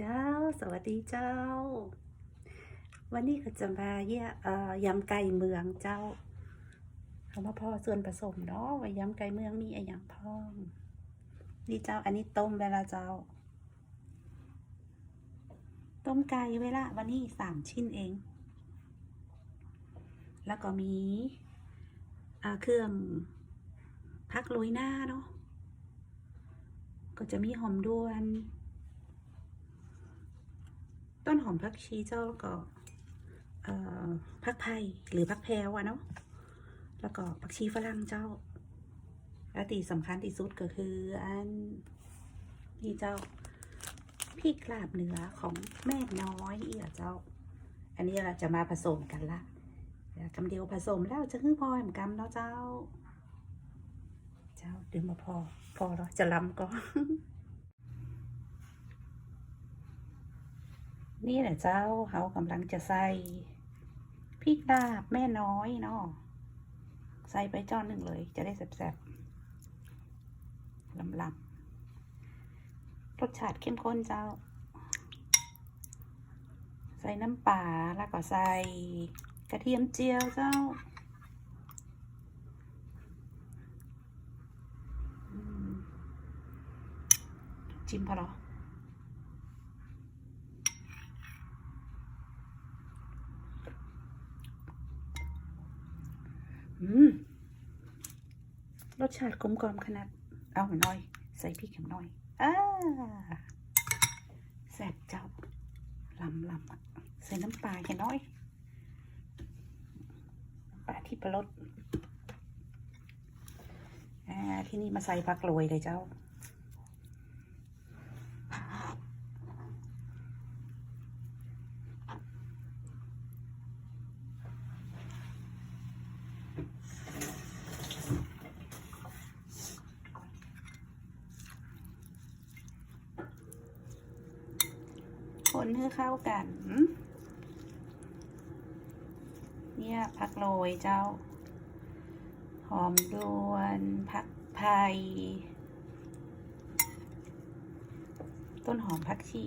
เจ้า สวัสดีเจ้า วันนี้ก็จะมาเยี่ยยำไก่เมืองเจ้าเอามาพอส่วนผสมเนาะว่ายำไก่เมืองมีอะไรอย่างพองนี่เจ้า อันนี้ต้มเวลาเจ้า ต้มไก่เวลาวันนี้สามชิ้นเอง แล้วก็มีเครื่องพักโรยหน้าเนาะก็จะมีหอมด้วน ต้นหอมผักชีเจ้าก็ผักไผ่หรือผักแพรวอะเนาะแล้วก็ผักชีฝรั่งเจ้าและที่สำคัญที่สุดก็คืออันนี่เจ้าพริกลาบเนื้อของแม่น้อยเอียเจ้า อันนี้เราจะมาผสมกันละเดี๋ยวกำเดียวผสมแล้วจะคือพอแหมกำเนาะเจ้า เจ้าดึงมาพอพอแล้วจะลำก็ นี่แหละเจ้าเขากำลังจะใส่พริกลาบแม่น้อยเนาะใส่ไปจอนหนึ่งเลย จะได้แซ่บๆลำลำรสชาติเข้มข้นเจ้า ใส่น้ำปลาแล้วก็ใส่กระเทียมเจียวเจ้าจิ้มพอหรอ รสชาติกลมกล่อมขนาด เอาหน่อย ใส่พริกหน่อยอ่าแซ่บเจ้าลำลำใส่น้ำปลาแค่น้อยปลาที่ประรสอ่าที่นี่มาใส่ผักโรยเลยเจ้า คนให้เข้ากัน เนี่ยผักโรยเจ้า หอมดวนผักไผ่ต้นหอมผักชี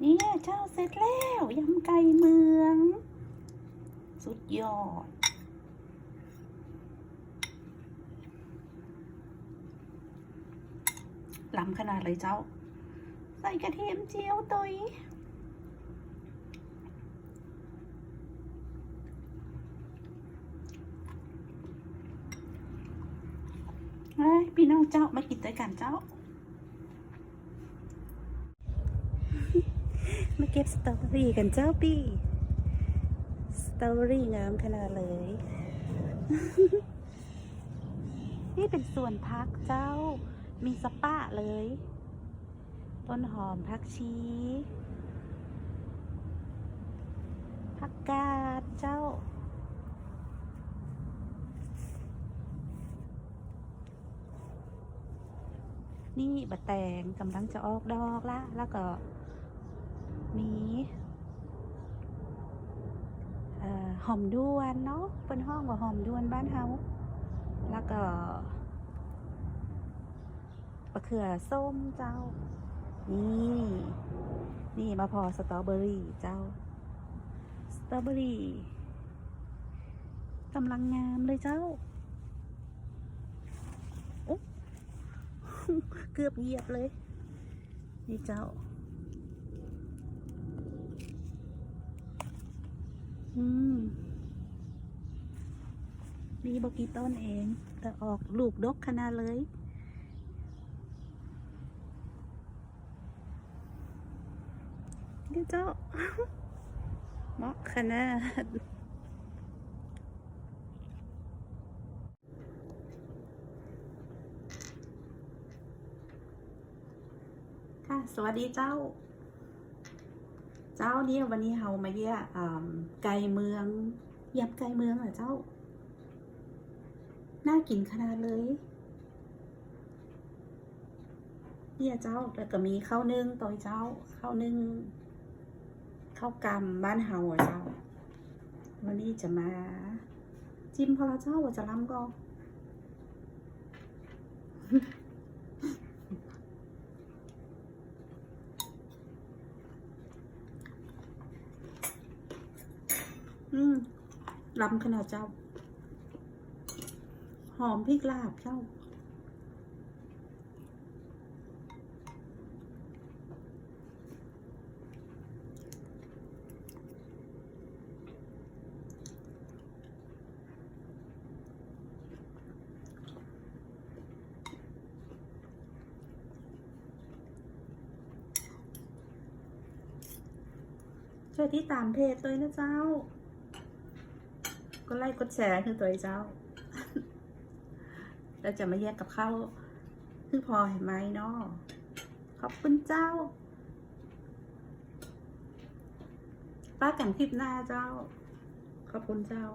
เนี่ยเจ้าเสร็จแล้วยำไก่เมือง สุดยอด ล้ำขนาดเลยเจ้า ใส่กระเทียมเจียวตุยเฮ้ยพี่น้องเจ้ามากินด้วยกันเจ้า มาเก็บสตรอเบอรี่กันเจ้าพี่สตรอเบอรี่งามขนาดเลย นี่เป็นส่วนพักเจ้า มีสปาเลย ต้นหอมผักชีผักกาดเจ้า นี่บะแตงกำลังจะออกดอกละ แล้วก็มีออหอมด้วนเนาะเป็นห้องว่าหอมด้วนบ้านเฮาแล้วก็มะเขือส้มเจ้า นี่ นี่มาพอสตรอเบอรี่เจ้า สตรอเบอรี่กำลังงามเลยเจ้าโอ๊ะเกือบเหยียบเลย นี่เจ้า อืมมีบกี่ต้นเอง แต่ออกลูกดกขนาดเลย เดี๋ยวเจ้าเหมาะขนาดค่ะ สวัสดีเจ้า เจ้าเนี่ยวันนี้เฮามาเยี่ยอ่าไก่เมืองยำไก่เมืองเหรอเจ้า น่ากินขนาดเลยเนี่ยเจ้าแล้วก็มีข้าวนึ่งตัวเจ้าข้าวนึ่ง ข้าวกมบ้านเฮาเจ้าวันนี้จะมา จิ้มพอละเจ้าจะล้ำก็อืมลำขนาดเจ้า หอมพริกลาบเจ้า ช่วยที่ตามเพจตัวนะเจ้า ก็ไลค์กดแชร์คือตัวเจ้าเราจะมาแยกกับข้าวคือพอเห็นไหมเนาะขอบคุณเจ้า ป้ากันคลิปหน้าเจ้า ขอบคุณเจ้า